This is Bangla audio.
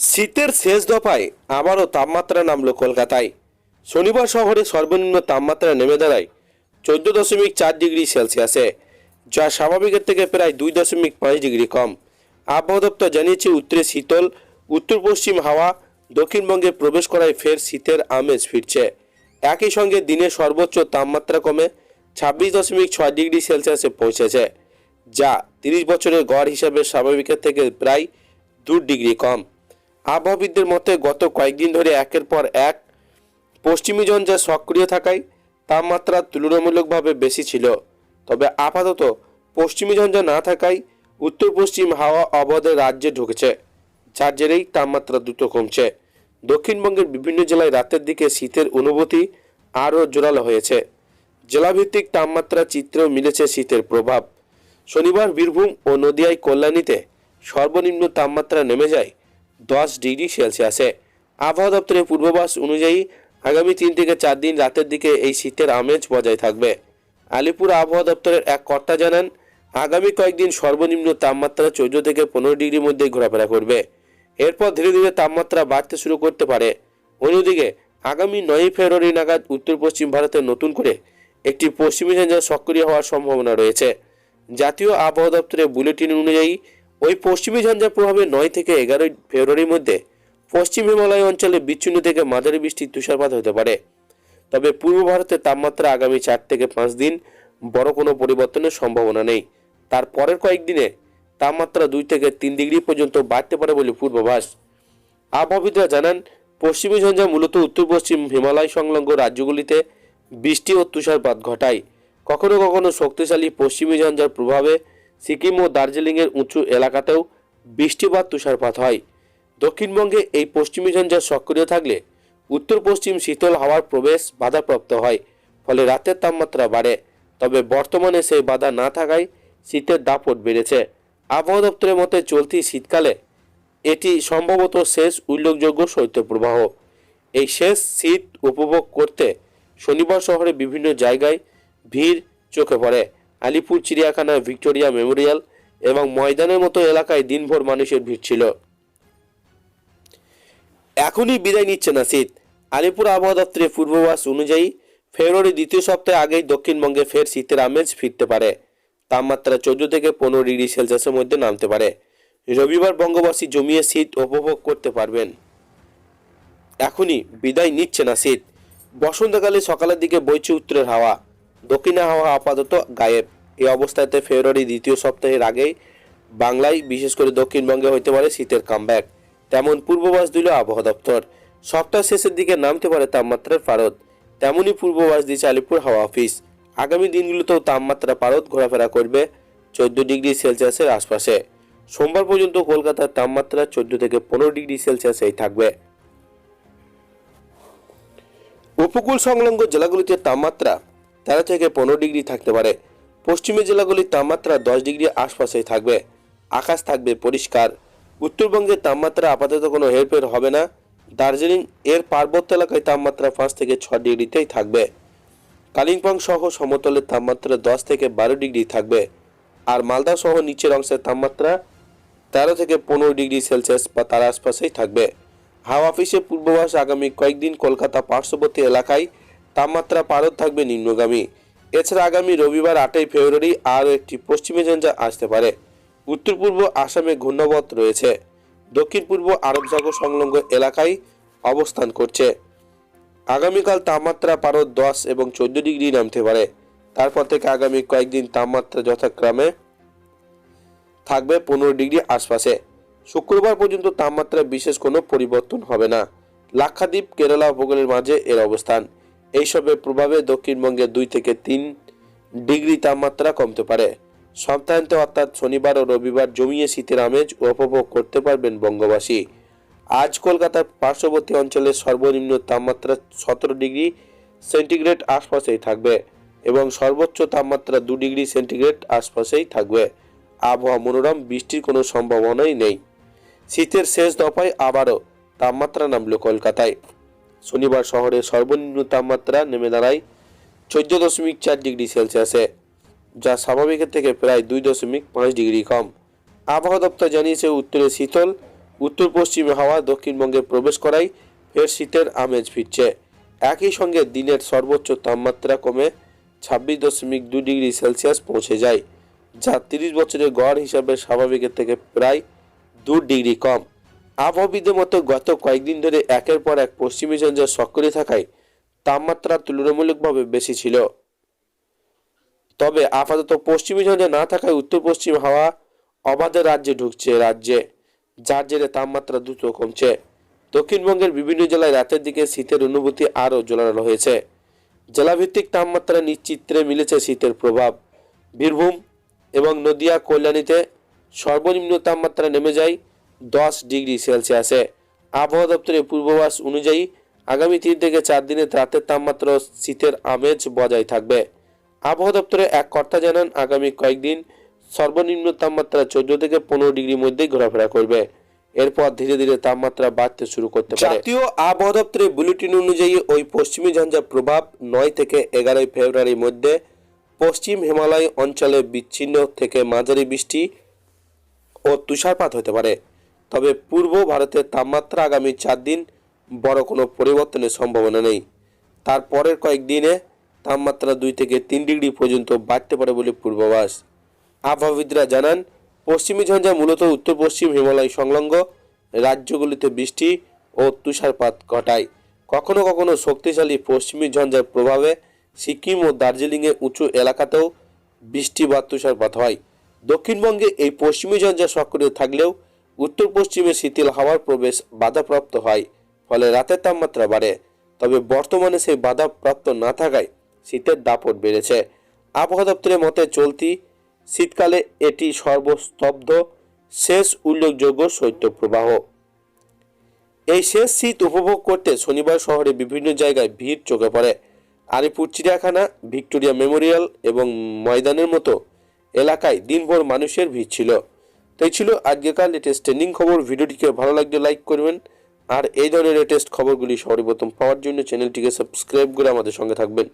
শীতের শেষ দফায় আবারও তাপমাত্রা নামলো কলকাতায়। শনিবার শহরে সর্বনিম্ন তাপমাত্রা নেমে দাঁড়ায় চোদ্দ দশমিক চার ডিগ্রি সেলসিয়াসে, যা স্বাভাবিকের থেকে প্রায় দুই দশমিক পাঁচ ডিগ্রি কম। আবহাওয়া দপ্তর জানিয়েছে, উত্তরে শীতল উত্তর পশ্চিম হাওয়া, দক্ষিণবঙ্গে প্রবেশ করায় ফের শীতের আমেজ ফিরছে। একই সঙ্গে দিনের সর্বোচ্চ তাপমাত্রা কমে ছাব্বিশ দশমিক ছয় ডিগ্রি সেলসিয়াসে পৌঁছেছে, যা তিরিশ বছরের গড় হিসাবে স্বাভাবিকের থেকে প্রায় দু ডিগ্রি কম। আবহাওয়াবিদদের মতে, গত কয়েকদিন ধরে একের পর এক পশ্চিমী জন যা সক্রিয় থাকায় তাপমাত্রা তুলনামূলকভাবে বেশি ছিল। তবে আপাতত পশ্চিমী ঝঞ্ঝা না থাকায় উত্তর পশ্চিম হাওয়া অবধে রাজ্যে ঢুকেছে, যার জেরেই তাপমাত্রা দ্রুত কমছে। দক্ষিণবঙ্গের বিভিন্ন জেলায় রাতের দিকে শীতের অনুভূতি আরও জোরালো হয়েছে। জেলাভিত্তিক তাপমাত্রা চিত্রেও মিলেছে শীতের প্রভাব। শনিবার বীরভূম ও নদিয়ায় কল্যাণীতে সর্বনিম্ন তাপমাত্রা নেমে যায় দশ ডিগ্রি সেলসিয়াসে আবহাওয়া দপ্তরের পূর্বাভাস অনুযায়ী আগামী তিন থেকে চার দিন রাতের দিকে এই শীতের আমেজ বজায় থাকবে। আলিপুর আবহাওয়া দপ্তরের এক কর্তা জানান, আগামী কয়েকদিন সর্বনিম্ন তাপমাত্রা চৌদ্দ থেকে পনেরো ডিগ্রির মধ্যে ঘোরাফেরা করবে। এরপর ধীরে ধীরে তাপমাত্রা বাড়তে শুরু করতে পারে। অন্যদিকে, আগামী নয়ই ফেব্রুয়ারি নাগাদ উত্তর পশ্চিম ভারতে নতুন করে একটি পশ্চিমী ঝঞ্ঝা সক্রিয় হওয়ার সম্ভাবনা রয়েছে। জাতীয় আবহাওয়া দপ্তরের বুলেটিন অনুযায়ী ওই পশ্চিমী ঝঞ্ঝার প্রভাবে নয় থেকে এগারোই ফেব্রুয়ারির মধ্যে পশ্চিম হিমালয় অঞ্চলে বিচ্ছিন্ন থেকে মাঝারি বৃষ্টির তুষারপাত হতে পারে। তবে পূর্ব ভারতের তাপমাত্রা আগামী চার থেকে পাঁচ দিন বড় কোনো পরিবর্তনের সম্ভাবনা নেই। তার পরের কয়েকদিনে তাপমাত্রা দুই থেকে তিন ডিগ্রি পর্যন্ত বাড়তে পারে বলে পূর্বাভাস। আবহাওয়াবিদরা জানান, পশ্চিমী ঝঞ্ঝা মূলত উত্তর পশ্চিম হিমালয় সংলগ্ন রাজ্যগুলিতে বৃষ্টি ও তুষারপাত ঘটায়। কখনো কখনো শক্তিশালী পশ্চিমী ঝঞ্ঝার প্রভাবে সিকিম ও দার্জিলিংয়ের উঁচু এলাকাতেও বৃষ্টিপাত তুষারপাত হয়। দক্ষিণবঙ্গে এই পশ্চিমী ঝঞ্ঝা সক্রিয় থাকলে উত্তর পশ্চিম শীতল হাওয়ার প্রবেশ বাধাপ্রাপ্ত হয়, ফলে রাতের তাপমাত্রা বাড়ে। তবে বর্তমানে সেই বাধা না থাকায় শীতের দাপট বেড়েছে। আবহাওয়া দপ্তরের মতে, চলতি শীতকালে এটি সম্ভবত শেষ উল্লেখযোগ্য শৈত্যপ্রবাহ। এই শেষ শীত উপভোগ করতে শনিবার শহরে বিভিন্ন জায়গায় ভিড় চোখে পড়ে। আলিপুর, চিড়িয়াখানা, ভিক্টোরিয়া মেমোরিয়াল এবং ময়দানের মতো এলাকায় দিনভর মানুষের ভিড় ছিল। এখনই বিদায় নিচ্ছে না শীত আলিপুর আবহাওয়া দপ্তরের পূর্বাভাস অনুযায়ী ফেব্রুয়ারি দ্বিতীয় সপ্তাহে আগেই দক্ষিণবঙ্গে ফের শীতের আমেজ ফিরতে পারে। তাপমাত্রা চোদ্দ থেকে পনেরো ডিগ্রি সেলসিয়াসের মধ্যে নামতে পারে। রবিবার বঙ্গবাসী জমিয়ে শীত উপভোগ করতে পারবেন। এখনই বিদায় নিচ্ছে না শীত বসন্তকালে সকালের দিকে বইছে উত্তরের হাওয়া। দক্ষিণে হাওয়া আপাতত গায়েব। এই অবস্থাতে ফেব্রুয়ারি দ্বিতীয় সপ্তাহের আগেই বাংলায়, বিশেষ করে দক্ষিণবঙ্গে হইতে পারে শীতের কামব্যাক তেমন পূর্ববাস দিল আবহাওয়া দপ্তর। সপ্তাহ শেষের দিকে নামতে পারে তাপমাত্রার পারদ। তেমনই পূর্ববাস দিয়েছে আলিপুর হাওয়া অফিস আগামী দিনগুলোতেও তাপমাত্রা পারদ ঘোরাফেরা করবে চোদ্দ ডিগ্রি সেলসিয়াসের আশপাশে। সোমবার পর্যন্ত কলকাতার তাপমাত্রা চোদ্দ থেকে পনেরো ডিগ্রি সেলসিয়াসেই থাকবে। উপকূল সংলগ্ন জেলাগুলিতে তাপমাত্রা তেরো থেকে পনেরো ডিগ্রি থাকতে পারে। পশ্চিমী জেলাগুলির তাপমাত্রা দশ ডিগ্রি আশপাশেই থাকবে। আকাশ থাকবে পরিষ্কার। উত্তরবঙ্গের তাপমাত্রা আপাতত কোনো হেরফের হবে না। দার্জিলিং এর পার্বত্য এলাকায় তাপমাত্রা পাঁচ থেকে ছ ডিগ্রিতেই থাকবে। কালিম্পং সহ সমতলের তাপমাত্রা দশ থেকে বারো ডিগ্রি থাকবে। আর মালদা সহ নিচের অংশের তাপমাত্রা তেরো থেকে পনেরো ডিগ্রি সেলসিয়াস বা তার আশপাশেই থাকবে। হাওয়া অফিসের পূর্বাভাস আগামী কয়েকদিন কলকাতা পার্শ্ববর্তী এলাকায় তাপমাত্রা পারদ থাকবে নিম্নগামী। এছাড়া আগামী রবিবার আটই ফেব্রুয়ারি আরও একটি পশ্চিমী ঝঞ্ঝা আসতে পারে। উত্তর পূর্ব আসামে ঘূর্ণাবত রয়েছে। দক্ষিণ পূর্ব আরব সাগর সংলগ্ন এলাকায় অবস্থান করছে। আগামীকাল তাপমাত্রা পারদ দশ এবং চোদ্দ ডিগ্রি নামতে পারে। তারপর থেকে আগামী কয়েকদিন তাপমাত্রা যথাক্রমে থাকবে পনেরো ডিগ্রি আশপাশে। শুক্রবার পর্যন্ত তাপমাত্রা বিশেষ কোনো পরিবর্তন হবে না। লাক্ষাদ্বীপ, কেরালা উপকূলের মাঝে এর অবস্থান। এইসবের প্রভাবে দক্ষিণবঙ্গে দুই থেকে তিন ডিগ্রি তাপমাত্রা কমতে পারে। সপ্তাহান্তে অর্থাৎ শনিবার ও রবিবার জমিয়ে শীতের আমেজ উপভোগ করতে পারবেন বঙ্গবাসী। আজ কলকাতার পার্শ্ববর্তী অঞ্চলের সর্বনিম্ন তাপমাত্রা সতেরো ডিগ্রি সেন্টিগ্রেড আশপাশেই থাকবে এবং সর্বোচ্চ তাপমাত্রা দু ডিগ্রি সেন্টিগ্রেড আশপাশেই থাকবে। আবহাওয়া মনোরম, বৃষ্টির কোনো সম্ভাবনাই নেই। শীতের শেষ দফায় আবারও তাপমাত্রা নামল কলকাতায়। শনিবার শহরে সর্বনিম্ন তাপমাত্রা নেমে দাঁড়ায় চোদ্দ দশমিক চার ডিগ্রি সেলসিয়াসে, যা স্বাভাবিকের থেকে প্রায় দুই দশমিক পাঁচ ডিগ্রি কম। আবহাওয়া দপ্তর জানিয়েছে, উত্তরে শীতল, উত্তর পশ্চিমে হাওয়া, দক্ষিণবঙ্গে প্রবেশ করায় ফের শীতের আমেজ ফিরছে। একই সঙ্গে দিনের সর্বোচ্চ তাপমাত্রা কমে ছাব্বিশ দশমিক দুই ডিগ্রি সেলসিয়াস পৌঁছে যায়, যা তিরিশ বছরের গড় হিসাবে স্বাভাবিকের থেকে প্রায় দু ডিগ্রি কম। আবহাওয়াবিদের মতো, গত কয়েকদিন ধরে একের পর এক পশ্চিমী ঝঞ্ঝা সক্রিয় থাকায় তাপমাত্রা তুলনামূলকভাবে বেশি ছিল। তবে আপাতত পশ্চিমী ঝঞ্ঝা না থাকায় উত্তর পশ্চিম হাওয়া অবাধে রাজ্যে ঢুকছে রাজ্যে, যার জেরে তাপমাত্রা দ্রুত কমছে। দক্ষিণবঙ্গের বিভিন্ন জেলায় রাতের দিকে শীতের অনুভূতি আরও জোরালো হয়েছে। জেলাভিত্তিক তাপমাত্রা নিশ্চিত্রে মিলেছে শীতের প্রভাব। বীরভূম এবং নদিয়া কল্যাণীতে সর্বনিম্ন তাপমাত্রা নেমে যায় দশ ডিগ্রি সেলসিয়াসে। আবহাওয়া দপ্তরের পূর্বাভাস অনুযায়ী আগামী তিন থেকে চার দিনে রাতের তাপমাত্রা শীতের আমেজ বজায় থাকবে। আবহাওয়া দপ্তরে এক কর্তা জানান, আগামী কয়েকদিন সর্বনিম্ন তাপমাত্রা চোদ্দ থেকে পনেরো ডিগ্রির মধ্যেই ঘোরাফেরা করবে। এরপর ধীরে ধীরে তাপমাত্রা বাড়তে শুরু করতে পারে। জাতীয় আবহাওয়া দপ্তরের বুলেটিন অনুযায়ী ওই পশ্চিমী ঝঞ্ঝার প্রভাব নয় থেকে এগারোই ফেব্রুয়ারির মধ্যে পশ্চিম হিমালয় অঞ্চলে বিচ্ছিন্ন থেকে মাঝারি বৃষ্টি ও তুষারপাত হতে পারে। তবে পূর্ব ভারতের তাপমাত্রা আগামী চার দিন বড় কোনো পরিবর্তনের সম্ভাবনা নেই। তারপরের কয়েকদিনে তাপমাত্রা দুই থেকে তিন ডিগ্রি পর্যন্ত বাড়তে পারে বলে পূর্বাভাস। আবহাওয়াবিদরা জানান, পশ্চিমী ঝঞ্ঝা মূলত উত্তর পশ্চিম হিমালয় সংলগ্ন রাজ্যগুলিতে বৃষ্টি ও তুষারপাত ঘটায়। কখনো কখনো শক্তিশালী পশ্চিমী ঝঞ্ঝার প্রভাবে সিকিম ও দার্জিলিংয়ে উঁচু এলাকাতেও বৃষ্টি বা তুষারপাত হয়। দক্ষিণবঙ্গে এই পশ্চিমী ঝঞ্ঝা সক্রিয় থাকলেও উত্তর পশ্চিমে শীতল হাওয়ার প্রবেশ বাধাপ্রাপ্ত হয়, ফলে রাতের তাপমাত্রা বাড়ে। তবে বর্তমানে সেই বাধাপ্রাপ্ত না থাকায় শীতের দাপট বেড়েছে। আবহাওয়া দপ্তরের মতে, চলতি শীতকালে এটি সর্বস্তব্ধ, শেষ উল্লেখযোগ্য শৈত্যপ্রবাহ এই শেষ শীত উপভোগ করতে শনিবার শহরে বিভিন্ন জায়গায় ভিড় চোখে পড়ে। আলিপুর, চিড়িয়াখানা, ভিক্টোরিয়া মেমোরিয়াল এবং ময়দানের মতো এলাকায় দিনভর মানুষের ভিড় ছিল। তাই ছিল আজকেকার লেটেস্ট ট্রেন্ডিং খবর। ভিডিওটিকে ভালো লাগলে লাইক করবেন। আর এই ধরনের লেটেস্ট খবরগুলি সর্বপ্রথম পাওয়ার জন্য চ্যানেলটিকে সাবস্ক্রাইব করে আমাদের সঙ্গে থাকবেন।